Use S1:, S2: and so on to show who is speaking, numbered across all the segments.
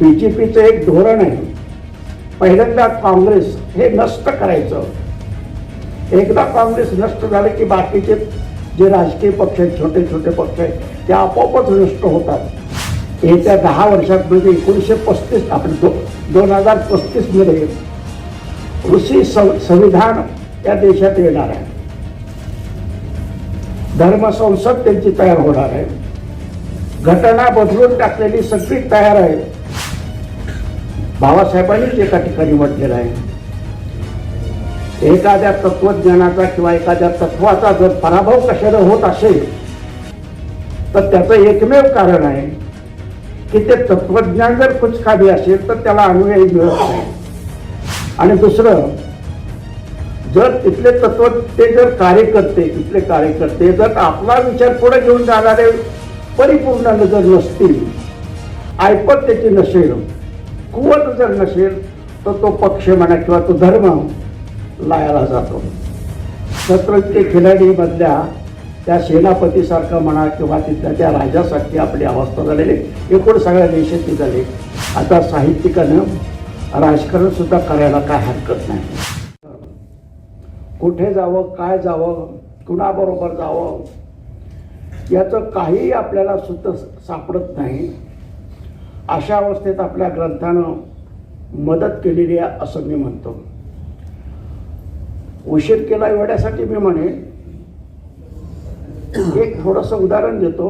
S1: B J पीचं एक धोरण आहे. पहिल्यांदा काँग्रेस हे नष्ट करायचं. एकदा काँग्रेस नष्ट झालं की बाकीचे जे राजकीय पक्ष आहेत छोटे छोटे पक्ष आहेत ते आपोआपच नष्ट होतात. येत्या दहा वर्षात म्हणजे एकोणीसशे पस्तीस आपण दो दोन हजार पस्तीसमध्ये कृषी सं संविधान या देशात येणार आहे. धर्मसंसद त्यांची तयार होणार आहे. घटना बदलून टाकलेली सगळी तयार आहे. बाबासाहेबांनीच एका ठिकाणी म्हटलेलं आहे. एखाद्या तत्वज्ञानाचा किंवा एखाद्या तत्वाचा जर पराभव कशाने होत असेल तर त्याचं एकमेव कारण आहे की ते तत्वज्ञान जर कुचकाबी असेल तर त्याला अनुयायी मिळत नाही. आणि दुसरं जर तिथले तत्व ते जर कार्यकर्ते तिथले कार्यकर्ते जर आपला विचार पुढे घेऊन जाणारे परिपूर्ण जर नसतील ऐपत त्याची नसेल कुवत जर नसेल तर तो पक्ष म्हणा किंवा तो धर्म लायाला जातो. शतरंजचे खिलाडी मधल्या त्या सेनापतीसारखं म्हणा किंवा तिथल्या त्या राजासारखी आपली अवस्था झालेली एकूण सगळ्या देशाची झाली. आता साहित्यिकानं राजकारणसुद्धा करायला काय हरकत नाही. कुठे जावं काय जावं कुणाबरोबर जावं याचं काही आपल्याला सुद्धा सापडत नाही. अशा अवस्थेत आपल्या ग्रंथानं मदत केलेली आहे असं मी म्हणतो. उशीर केला एवढ्यासाठी मी म्हणे एक थोडंसं उदाहरण देतो.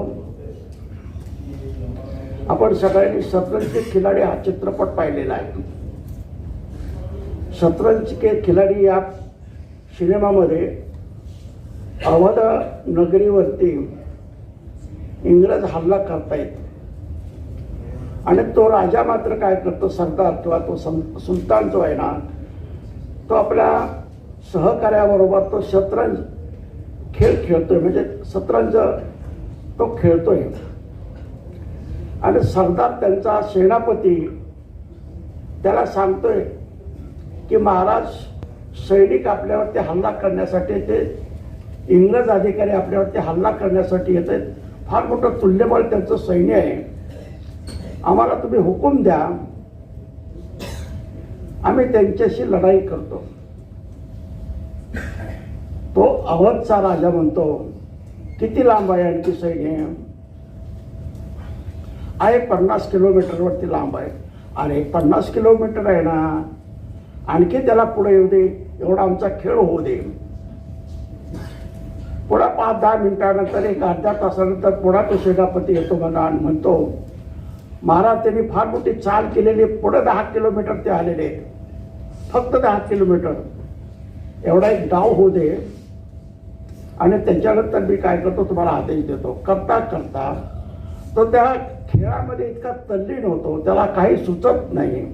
S1: आपण सगळ्यांनी शतरंज के खिलाडी हा चित्रपट पाहिलेला आहे. शतरंज के खिलाडी या सिनेमामध्ये अवध नगरीवरती इंग्रज हल्ला करतायत. आणि तो राजा मात्र काय करतो सरदार किंवा तो सं- सुलतान जो आहे ना तो आपल्या सहकार्याबरोबर तो शतरंज खेळ खेळतोय म्हणजे शतरंज तो खेळतोय. आणि सरदार त्यांचा सेनापती त्याला सांगतोय की महाराज सैनिक आपल्यावरती हल्ला करण्यासाठी ते इंग्रज अधिकारी आपल्यावरती हल्ला करण्यासाठी येत. आहेत फार मोठं तुल्यबळ त्यांचं सैन्य आहे. आम्हाला तुम्ही हुकूम द्या. आम्ही त्यांच्याशी लढाई करतो. तो अवधचा राजा म्हणतो किती लांब आहे आणखी सैन्य? आहे पन्नास किलोमीटरवरती लांब आहे. अरे पन्नास किलोमीटर आहे ना. आणखी त्याला पुढे येऊ दे. एवढा आमचा खेळ होऊ दे. पुढा पाच दहा मिनिटानंतर एक अर्ध्या तासानंतर पुढा तो सेनापती येतो म्हणा आणि म्हणतो महाराज त्यांनी फार मोठी चाल केलेली पुढे दहा किलोमीटर ते आलेले आहेत. फक्त दहा किलोमीटर. एवढा एक डाव होऊ दे. आणि त्याच्यानंतर मी काय करतो तुम्हाला आदेश देतो. करता करता तो त्या खेळामध्ये इतका तल्लीन होतो त्याला काही सुचत नाही.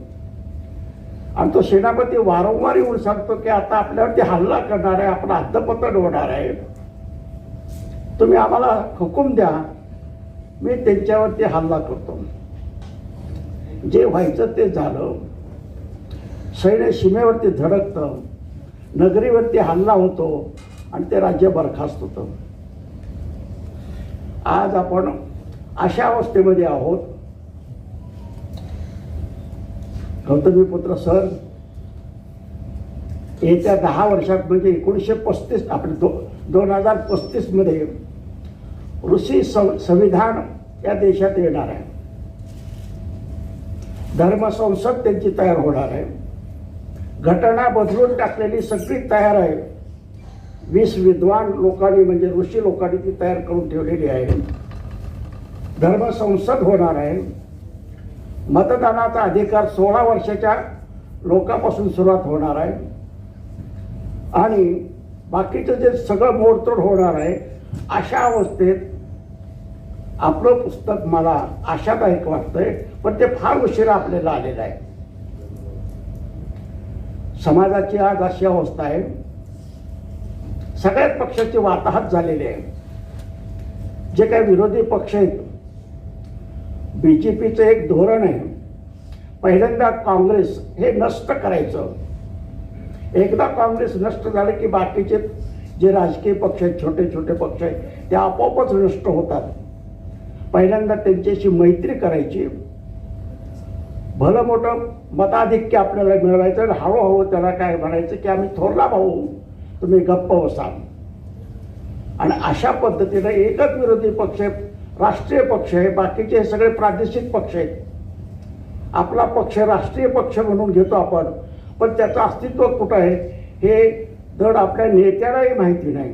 S1: आणि तो सेनापती वारंवार येऊन सांगतो की आता आपल्यावरती हल्ला करणार आहे आपण अद्दपतन होणार आहे. तुम्ही आम्हाला हुकूम द्या. मी त्यांच्यावरती हल्ला करतो. जे व्हायचं ते झालं. सैन्य सीमेवरती धडकतं नगरीवरती हल्ला होतो आणि ते राज्य बरखास्त होतं. आज आपण अशा अवस्थेमध्ये आहोत. गौतमी पुत्र सर येत्या दहा वर्षात म्हणजे एकोणीसशे पस्तीस आपण दो दोन हजार पस्तीसमध्ये ऋषी सं संविधान या देशात येणार आहे. धर्मसंसद त्यांची तयार होणार आहे. घटना बदलून टाकलेली सगळी तयार आहे. वीस विद्वान लोकांनी म्हणजे ऋषी लोकांनी ती तयार करून ठेवलेली आहे. धर्मसंसद होणार आहे. मतदानाचा अधिकार सोळा वर्षाच्या लोकांपासून सुरुवात होणार आहे. आणि बाकीचं जे सगळं मोडतोड होणार आहे अशा अवस्थेत आपलं पुस्तक मला आशादायक वाटतंय. पण ते फार उशिरा आपल्याला आलेलं आहे. समाजाची आज अशी अवस्था आहे. सगळ्याच पक्षाची वाताहत झालेली आहे. जे काही विरोधी पक्ष आहेत बी जे पीचं एक धोरण आहे. पहिल्यांदा काँग्रेस हे नष्ट करायचं. एकदा काँग्रेस नष्ट झालं की बाकीचे जे राजकीय पक्ष आहेत छोटे छोटे पक्ष आहेत ते आपोआपच नष्ट होतात. पहिल्यांदा त्यांच्याशी मैत्री करायची. भलं मोठं मताधिक्य आपल्याला मिळवायचं आणि हळूहळू त्याला काय म्हणायचं की आम्ही थोरला भाऊ तुम्ही गप्प बसा. आणि अशा पद्धतीनं एकच विरोधी पक्ष आहे, राष्ट्रीय पक्ष आहे बाकीचे हे सगळे प्रादेशिक पक्ष आहेत. आपला पक्ष राष्ट्रीय पक्ष म्हणून घेतो आपण पण त्याचं अस्तित्व कुठं आहे हे धड आपल्या नेत्यालाही माहिती नाही.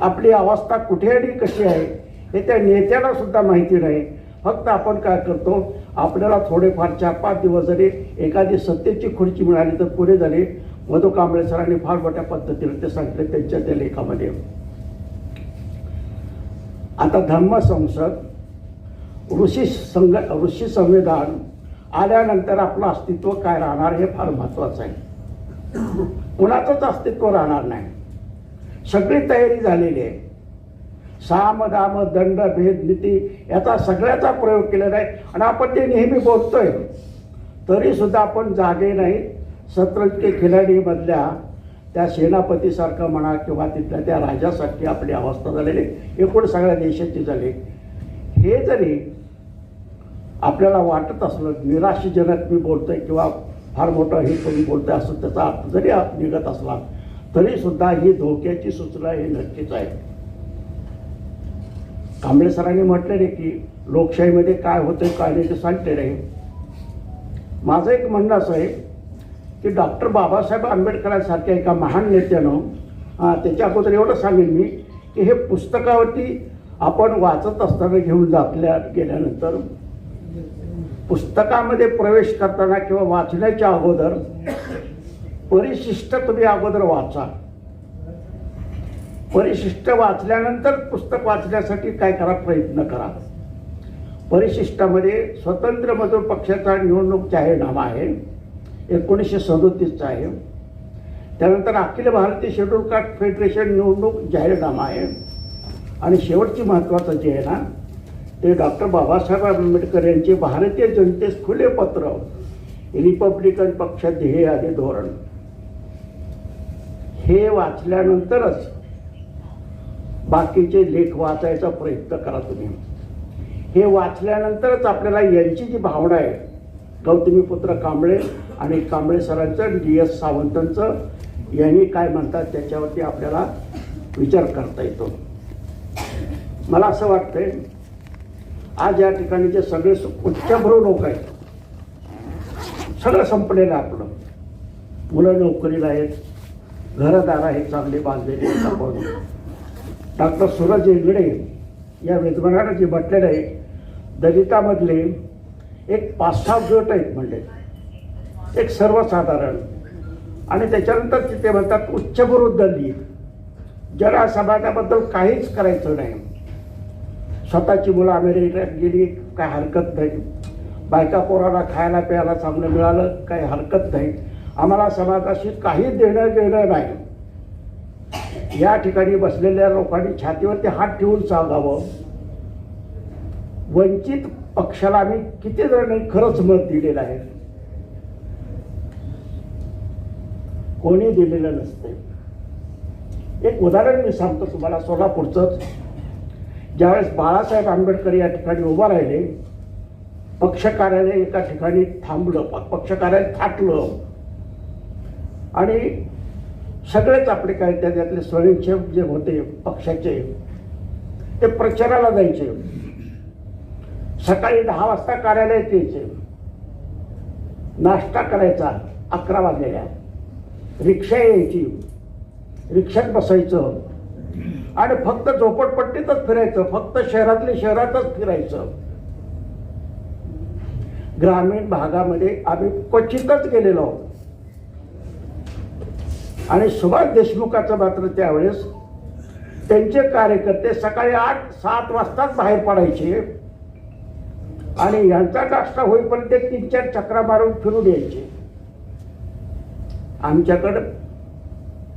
S1: आपली अवस्था कुठे आणि कशी आहे हे त्या नेत्याला सुद्धा माहिती नाही. फक्त आपण काय करतो आपल्याला थोडेफार चार पाच दिवस जरी एखादी सत्तेची खुर्ची मिळाली तर पुरे झाले. मधु कांबळे सरांनी फार मोठ्या पद्धतीने ते सांगितले त्यांच्या त्या लेखामध्ये. आता धर्म संसद ऋषी संग ऋषी संविधान आल्यानंतर आपलं अस्तित्व काय राहणार हे फार महत्वाचं आहे. कुणाचंच अस्तित्व राहणार नाही. सगळी तयारी झालेली आहे. साम दाम दंड भेद नीती याचा सगळ्याचा प्रयोग केलेला आहे. आणि आपण ते नेहमी बोलतोय. तरी सुद्धा आपण जागे नाही. शतरंज खिलाडीमधल्या त्या सेनापतीसारखं म्हणा किंवा तिथल्या त्या राजासारखी आपली अवस्था झालेली एकूण सगळ्या देशाची झाली. हे जरी आपल्याला वाटत असलं निराशजनक मी बोलतोय किंवा फार मोठं हे करून बोलतोय असं त्याचा अर्थ जरी निघत असला तरीसुद्धा ही धोक्याची सूचना ही नक्कीच आहे. कांबळे सरांनी म्हटलेले की लोकशाहीमध्ये काय होतं काय नाही ते सांगते आहे माझं एक म्हणणं असं आहे की डॉक्टर बाबासाहेब आंबेडकरांसारख्या एका महान नेत्यानं त्याच्या अगोदर एवढं सांगेन मी की हे पुस्तकावरती आपण वाचत असताना घेऊन जातल्या गेल्यानंतर पुस्तकामध्ये प्रवेश करताना किंवा वाचण्याच्या अगोदर परिशिष्ट तुम्ही अगोदर वाचा. परिशिष्ट वाचल्यानंतर पुस्तक वाचण्यासाठी काय करा प्रयत्न करा. परिशिष्टामध्ये स्वतंत्र मजूर पक्षाचा निवडणूक जाहीरनामा आहे. एकोणीसशे सदोतीसचा आहे. त्यानंतर Akhil Bharatiya schedule caste federation निवडणूक जाहीरनामा आहे. आणि शेवटची महत्त्वाचं जे आहे ना ते डॉक्टर बाबासाहेब आंबेडकर यांचे भारतीय जनतेस खुले पत्र रिपब्लिकन पक्ष ध्येय आणि धोरण. हे वाचल्यानंतरच बाकीचे लेख वाचायचा प्रयत्न करा तुम्ही. हे वाचल्यानंतरच आपल्याला यांची जी भावना आहे गौतमी पुत्र कांबळे आणि कांबळे सरांचं डी एस सावंतांचं यांनी काय म्हणतात त्याच्यावरती आपल्याला विचार करता येतो. मला असं वाटतंय आज या ठिकाणी जे सगळे उच्चभ्रू लोक आहेत सगळं संपलेलं आपलं. मुलं नोकरीला आहेत घरदार आहेत चांगले बांधलेले डॉक्टर सूरज इंगडे या विद्वानानं जे म्हटलेलं आहे दलितामधले एक पाच सहा गट आहेत म्हणले. एक सर्वसाधारण. आणि त्याच्यानंतर तिथे म्हणतात उच्चभ्रू दलित ज्याला समाजाबद्दल काहीच करायचं नाही. स्वतःची मुलं अमेरिकेत गेली काय हरकत नाही. बायका पोराला खायला प्यायला चांगलं मिळालं काही हरकत नाही. आम्हाला समाजाशी काही देणं घेणं नाही. या ठिकाणी बसलेल्या लोकांनी छातीवरती हात ठेवून चालावं वंचित पक्षाला आम्ही किती जणांनी खरंच मत दिलेलं आहे. कोणी दिलेलं नसते एक उदाहरण मी सांगतो तुम्हाला सोलापूरचंच. ज्यावेळेस बाळासाहेब आंबेडकर या ठिकाणी उभा राहिले पक्ष कार्यालय एका ठिकाणी थांबलं प- पक्ष कार्यालय थाटलं. आणि सगळेच आपले काय त्यातले स्वयंसेवक जे होते पक्षाचे ते प्रचाराला जायचे. सकाळी दहा वाजता कार्यालयात यायचे. नाश्ता करायचा अकरा वाजलेल्या. रिक्षा यायची. रिक्षात बसायचं. आणि फक्त झोपडपट्टीतच फिरायचं फक्त शहरातले शहरातच फिरायचं. ग्रामीण भागामध्ये आम्ही क्वचितच गेलेलो. आहोत आणि सुभाष देशमुखाचं मात्र त्यावेळेस त्यांचे कार्यकर्ते सकाळी आठ सात वाजताच बाहेर पडायचे. आणि यांचा नाश्ता होईपर्यंत ते तीन चार चक्रा मारून फिरून यायचे. आमच्याकडं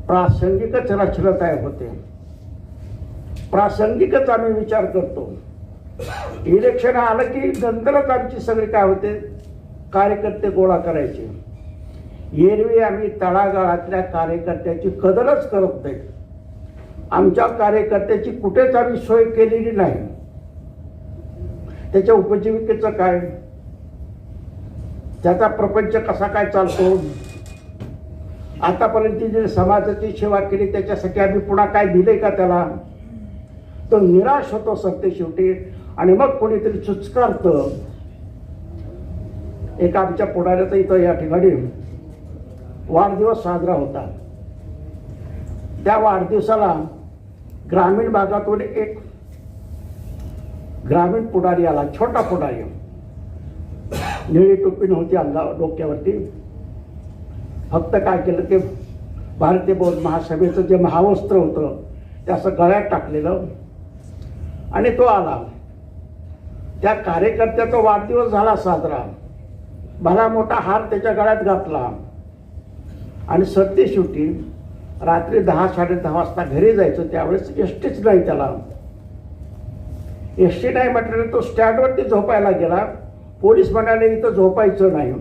S1: प्रासंगिकच रचना होते. प्रासंगिकच आम्ही विचार करतो. इलेक्शन आलं की नंतरच आमची सगळी काय होते? कार्यकर्ते गोळा करायचे. एरवी आम्ही तळागाळातल्या कार्यकर्त्याची कदरच करत नाही. आमच्या कार्यकर्त्याची कुठेच आम्ही सोय केलेली नाही. त्याच्या उपजीविकेचं काय? त्याचा प्रपंच कसा काय चालतो? आतापर्यंत जे समाजाची सेवा केली त्याच्यासाठी आम्ही पुन्हा काय दिले का त्याला? तो निराश होतो सत्य शेवटी. आणि मग कोणीतरी चुचकारतं. एका आमच्या पुढाऱ्याचं इथं या ठिकाणी वाढदिवस साजरा होता त्या वाढदिवसाला ग्रामीण भागातून एक ग्रामीण पुढारी आला छोटा पुढारी. निळी टोपी नव्हती अंगा डोक्यावरती. फक्त काय केलं ते भारतीय बौद्ध महासभेचं जे महावस्त्र होतं ते असं गळ्यात टाकलेलं. आणि तो आला. त्या कार्यकर्त्याचा वाढदिवस झाला साजरा. भला मोठा हार त्याच्या गळ्यात घातला. आणि सरते शेवटी रात्री दहा साडे दहा वाजता घरी जायचं त्यावेळेस एसटीच नाही त्याला. एस टी नाही म्हटलं तो स्टँडवरती झोपायला गेला. पोलीस म्हणाले इथं झोपायचं नाही.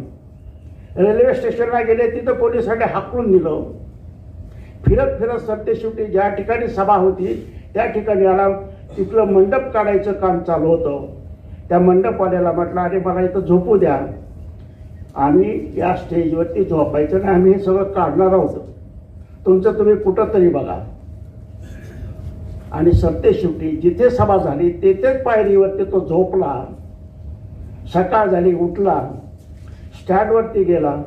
S1: रेल्वे स्टेशनला गेले तिथं पोलिसांनी हाकलून दिलं. फिरत फिरत सरते शेवटी ज्या ठिकाणी सभा होती त्या ठिकाणी आला. तिथलं मंडप काढायचं काम चालू होतं. त्या मंडपवाल्याला म्हटलं अरे मला इथं झोपू द्या. आम्ही या स्टेजवरती झोपायचं आणि आम्ही हे सगळं काढणार आहोत. तुमचं तुम्ही कुठं तरी बघा. आणि सत्य शेवटी जिथे सभा झाली तेथेच पायरीवरती तो झोपला. सकाळ झाली उठला. स्टँडवरती गेला.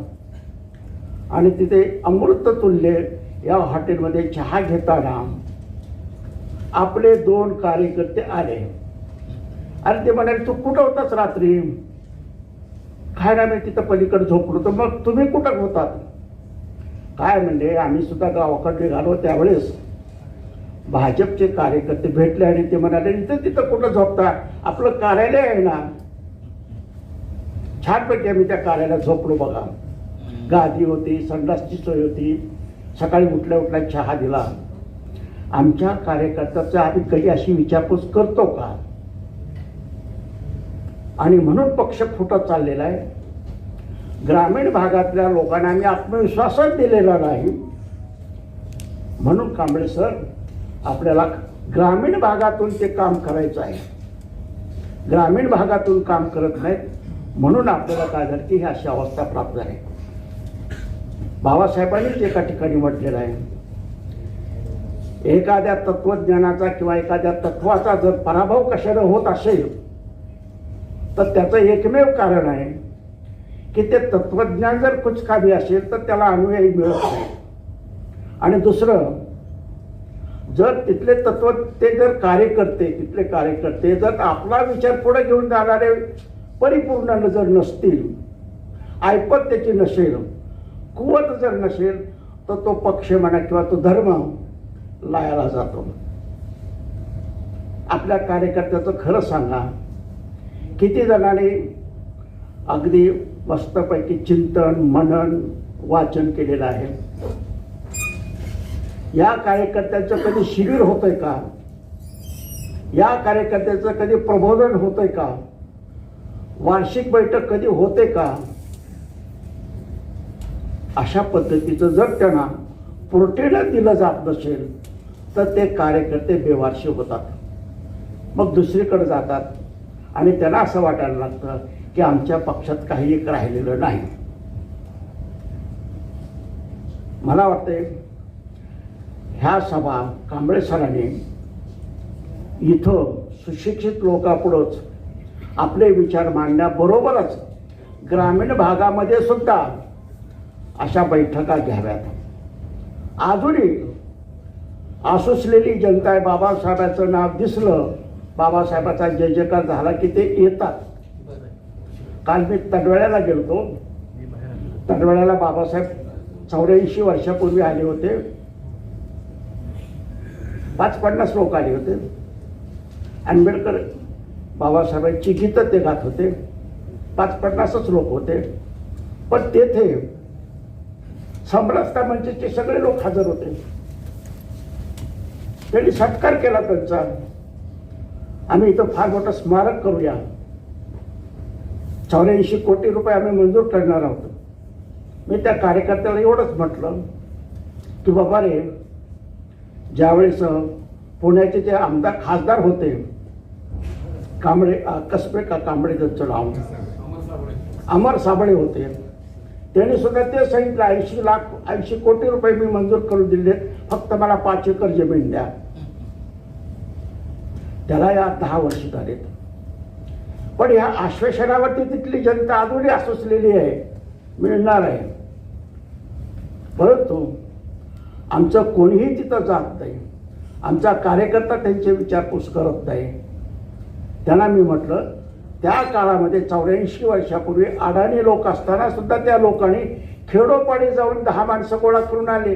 S1: आणि तिथे अमृत तुल्य या हॉटेलमध्ये चहा घेताना आपले दोन कार्यकर्ते आले. आणि ते म्हणाले तू कुठं होतास रात्री? काय ना मी तिथं पलीकडे झोपलो तर मग तुम्ही कुठं होतात? काय म्हणजे आम्ही सुद्धा गावाकडे निघालो त्यावेळेस. भाजपचे कार्यकर्ते भेटले आणि ते म्हणाले इथं तिथं कुठं झोपता? आपलं कार्यालय आहे ना. छानपैकी आम्ही त्या कार्यालयात झोपलो बघा. गादी होती संडासची सोय होती. सकाळी उठल्या उठल्या चहा दिला. आमच्या कार्यकर्त्याचं आम्ही कधी अशी विचारपूस करतो का? आणि म्हणून पक्ष फुटत चाललेला आहे. ग्रामीण भागातल्या लोकांना आम्ही आत्मविश्वासच दिलेला नाही. म्हणून कांबळे सर आपल्याला ग्रामीण भागातून ते काम करायचं आहे. ग्रामीण भागातून काम करत नाहीत म्हणून आपल्याला काय झालं की ही अशी अवस्था प्राप्त झाली. बाबासाहेबांनीच एका ठिकाणी म्हटलेलं आहे. एखाद्या तत्वज्ञानाचा किंवा एखाद्या तत्वाचा जर पराभव कशाने होत असेल तर त्याचं एकमेव कारण आहे की ते तत्वज्ञान जर कुचकामी असेल तर त्याला अनुयायी मिळत नाही. आणि दुसरं जर तिथले तत्व ते जर कार्यकर्ते तिथले कार्यकर्ते जर आपला विचार पुढे घेऊन जाणारे परिपूर्ण नजर नसतील ऐपत त्याची नसेल कुवत जर नसेल तर तो पक्ष म्हणा किंवा तो धर्म लायाला जातो. आपल्या कार्यकर्त्याचं खरं सांगा. किती जणांनी अगदी मस्तपैकी चिंतन मनन वाचन केलेलं आहे. या कार्यकर्त्याचं कधी शिबिर होतंय का? या कार्यकर्त्याचं कधी प्रबोधन होतंय का? वार्षिक बैठक कधी होते का? अशा पद्धतीचं जर त्यांना पुरटेनं दिलं जात नसेल तर ते कार्यकर्ते बेवारशी होतात. मग दुसरीकडे जातात आणि त्यांना असं वाटायला लागतं की आमच्या पक्षात काही एक राहिलेलं नाही. मला वाटते ह्या सभा कांबळे सरांनी इथं सुशिक्षित लोकांपुढंच आपले विचार मांडण्याबरोबरच ग्रामीण भागामध्ये सुद्धा अशा बैठका घ्याव्यात. अजूनही आसुसलेली जनता आहे. बाबासाहेबाचं नाव दिसलं. बाबासाहेबाचा जय जयकार झाला की ते येतात. काल मी तडवळ्याला होतो तडवळ्याला बाबासाहेब चौऱ्याऐंशी वर्षापूर्वी आले होते. पाच पन्नास लोक आले होते. आंबेडकर बाबासाहेबांची गीतं ते गात होते. पाच पन्नासच लोक होते. पण तेथे समरसता मंचचे सगळे लोक हजर होते. त्यांनी सत्कार केला त्यांचा. आम्ही इथं फार मोठं स्मारक करूया. चौऱ्याऐंशी कोटी रुपये आम्ही मंजूर करणार आहोत. मी त्या कार्यकर्त्याला एवढंच म्हटलं की बाबा रे ज्यावेळेस पुण्याचे जे आमदार खासदार होते कांबळे कसबे का कांबळे त्यांचं नाव? अमर साबळे होते. त्यांनी सुद्धा ते सांगितलं ऐंशी लाख ऐंशी कोटी रुपये मी मंजूर करून दिले फक्त मला पाच एकर जमीन द्या. त्याला या दहा वर्ष झालेत. पण या आश्वासनावरती तिथली जनता अजूनही आसुसलेली आहे मिळणार आहे. परंतु आमचं कोणीही तिथं जात नाही आमचा कार्यकर्ता त्यांचे विचारपूस करत नाही. त्यांना मी म्हटलं त्या काळामध्ये चौऱ्याऐंशी वर्षापूर्वी अडाणी लोक असताना सुद्धा त्या लोकांनी खेडोपाडी जाऊन दहा माणसं गोळा करून आले.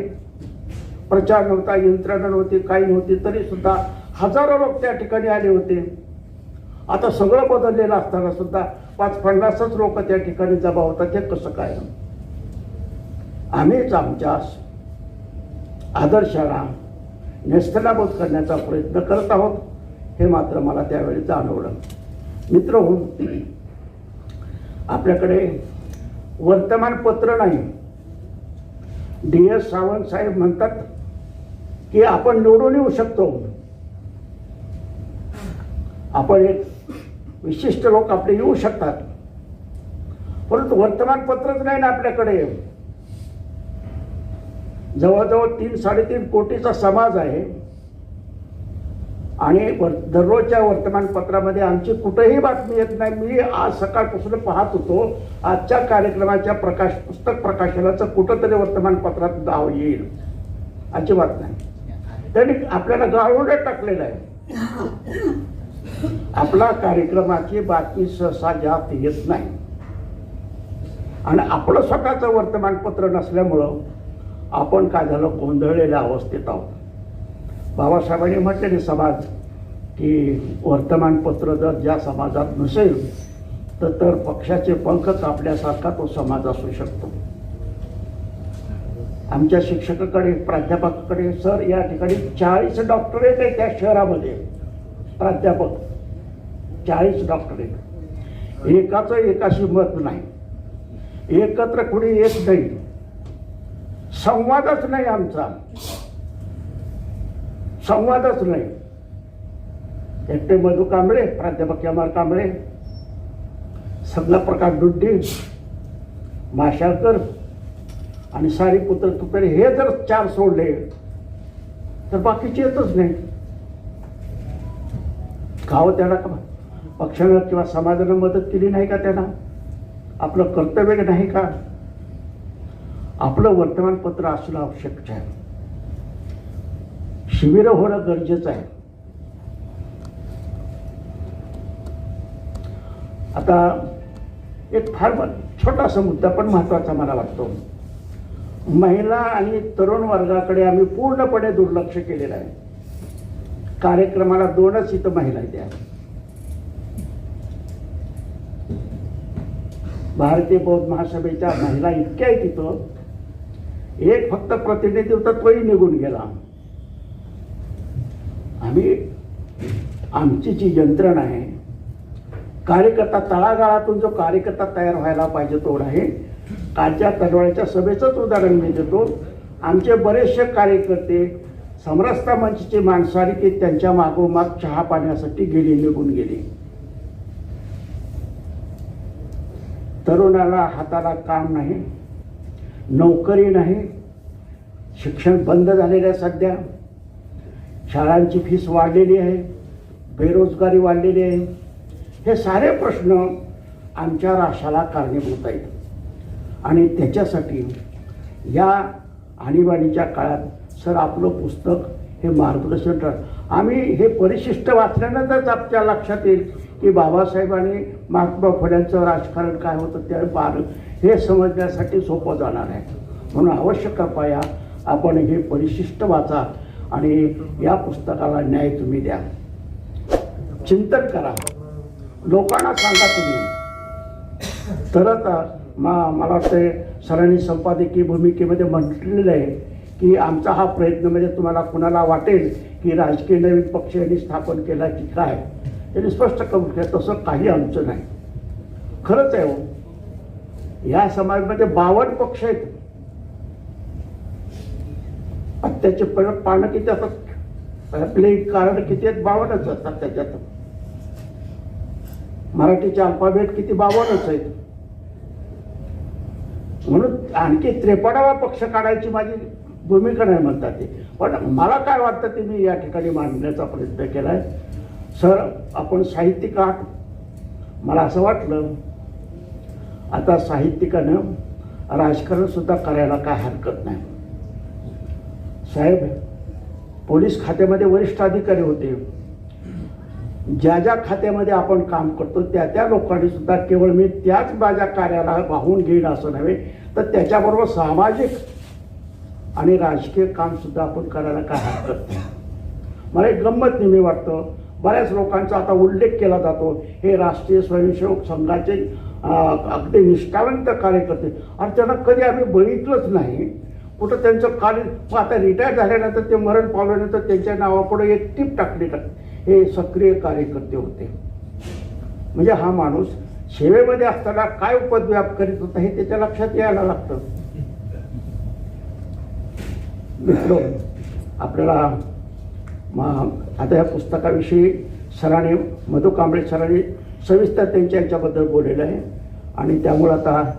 S1: प्रचार नव्हता यंत्रणा नव्हती काही नव्हती तरी सुद्धा हजारो लोक त्या ठिकाणी आले होते. आता सगळं बदललेलं असताना सुद्धा पाच पन्नासच लोक त्या ठिकाणी जमा होतात हे कसं काय? आम्हीच आमच्या आदर्शाला नेस्तनाबोध करण्याचा प्रयत्न करत आहोत हे मात्र मला त्यावेळी जाणवलं. मित्र होऊन आपल्याकडे वर्तमानपत्र नाही. डी एस सावंत साहेब म्हणतात की आपण निवडून येऊ शकतो. आपण एक विशिष्ट लोक आपले येऊ शकतात. परंतु वर्तमानपत्रच नाही ना आपल्याकडे. जवळजवळ तीन साडेतीन कोटीचा समाज आहे. आणि वर दररोजच्या वर्तमानपत्रामध्ये आमची कुठेही बातमी येत नाही. मी आज सकाळपासून पाहत होतो आजच्या कार्यक्रमाच्या प्रकाश पुस्तक प्रकाशनाचं कुठंतरी वर्तमानपत्रात नाव येईल. अजिबात नाही. त्यांनी आपल्याला गाळून टाकलेलं आहे. आपला कार्यक्रमाची बातमी सहसा जास्त येत नाही. आणि आपलं स्वतःचं वर्तमानपत्र नसल्यामुळं आपण काय झालं गोंधळलेल्या अवस्थेत आहोत. बाबासाहेबांनी म्हटलेले समाज की वर्तमानपत्र जर ज्या समाजात नसेल तर तर पक्षाचे पंख कापण्यासारखा तो समाज असू शकतो. आमच्या शिक्षकाकडे प्राध्यापकाकडे सर या ठिकाणी चाळीस डॉक्टरेट आहे त्या शहरामध्ये. प्राध्यापक. चाळीस डॉक्टर आहेत. एकाचं एकाशी मत नाही. एकत्र कुणी येत नाही. संवादच नाही आमचा. संवादच नाही. एकटे मधु कांबळे प्राध्यापक एम कांबळे सगळा प्रकाश डुड्डी माशाळकर आणि सारी पुत्र तुपेरे हे जर चार सोडले तर बाकीचे येतच नाही. गाव त्याला का पक्षानं किंवा समाजानं मदत केली नाही का त्यांना? आपलं कर्तव्य नाही का? आपलं वर्तमानपत्र असणं आवश्यक आहे. शिबिर होणं गरजेचं आहे. आता एक फार छोटासा मुद्दा पण महत्त्वाचा मला वाटतो. महिला आणि तरुण वर्गाकडे आम्ही पूर्णपणे दुर्लक्ष केलेलं आहे. कार्यक्रमाला दोनच इथं महिला आहेत. भारतीय बौद्ध महासभेच्या महिला इतक्या आहेत तिथं. एक फक्त प्रतिनिधी होता तोही निघून गेला. आम्ही आमची जी यंत्रणा आहे कार्यकर्ता तळागाळातून जो कार्यकर्ता तयार व्हायला पाहिजे तेवढा आहे. कालच्या तडवाळ्याच्या सभेचंच उदाहरण मी देतो. आमचे बरेचसे कार्यकर्ते समरसता मंचची माणसं आली की त्यांच्या मागोमाग चहा पाण्यासाठी गेली निघून गेली. तरुणाला हाताला काम नाही नोकरी नाही शिक्षण बंद झालेलं आहे सध्या. शाळांची फीस वाढलेली आहे बेरोजगारी वाढलेली आहे. हे सारे प्रश्न आमच्या राष्ट्राला कारणीभूत आहेत. आणि त्याच्यासाठी या आणीबाणीच्या काळात सर आपलं पुस्तक हे मार्गदर्शन ठर आम्ही हे परिशिष्ट वाचल्यानंतरच आमच्या लक्षात येईल की बाबासाहेबांनी महात्मा फुल्यांचं राजकारण काय होतं त्या बार हे समजण्यासाठी सोपं जाणार आहे. म्हणून आवश्यक पाया आपण हे परिशिष्ट वाचा आणि या पुस्तकाला न्याय तुम्ही द्या. चिंतन करा. लोकांना सांगा तुम्ही. तरच मा मला वाटतं सरांनी संपादकीय भूमिकेमध्ये म्हटलेलं आहे की आमचा हा प्रयत्न म्हणजे तुम्हाला कुणाला वाटेल की राजकीय नवीन पक्ष यांनी स्थापन केला की काय? त्यांनी स्पष्ट करून केलं तसं काही आमचं नाही. खरंच आहे हो. या समाजामध्ये बावन्न पक्ष आहेत. त्याचे पानं किती असतात? आपले कारण किती आहेत? बावनच असतात त्याच्यात. मराठीचे अल्फाबेट किती बावनच आहेत. म्हणून आणखी त्रेपडावा पक्ष काढायची माझी भूमिका नाही म्हणतात ते. पण मला काय वाटतं ते मी या ठिकाणी मांडण्याचा प्रयत्न केला आहे सर आपण साहित्यिक आहात. मला असं वाटलं आता साहित्यिकानं राजकारण सुद्धा करायला काय हरकत नाही. साहेब पोलीस खात्यामध्ये वरिष्ठ अधिकारी होते. ज्या ज्या खात्यामध्ये आपण काम करतो त्या त्या लोकांनी सुद्धा केवळ मी त्याच माझ्या कार्याला वाहून घेईन असं नव्हे तर त्याच्याबरोबर सामाजिक आणि राजकीय काम सुद्धा आपण करायला काय हरकत नाही. मला एक गंमत नेहमी वाटतं. बऱ्याच लोकांचा आता उल्लेख केला जातो. हे राष्ट्रीय स्वयंसेवक संघाचे अगदी निष्ठावंत कार्यकर्ते. आणि त्यांना कधी आम्ही बघितलंच नाही. कुठं त्यांचं कार्य मग आता रिटायर झाल्यानंतर ते मरण पावल्यानंतर त्यांच्या नावापुढे एक टीप टाकली हे सक्रिय कार्यकर्ते होते. म्हणजे हा माणूस सेवेमध्ये असताना काय उपद्व्याप करीत होता हे त्याच्या लक्षात यायला लागतं. मित्र आपल्याला मग आता या पुस्तकाविषयी सरांनी मधु कांबळे सरांनी सविस्तर त्यांच्या याच्याबद्दल बोललेलं आहे. आणि त्यामुळं आता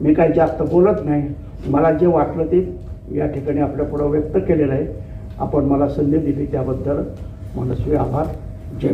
S1: मी काही जास्त बोलत नाही. मला जे वाटलं ते या ठिकाणी आपल्यापुढं व्यक्त केलेलं आहे. आपण मला संधी दिली त्याबद्दल मनस्वी आभार. जय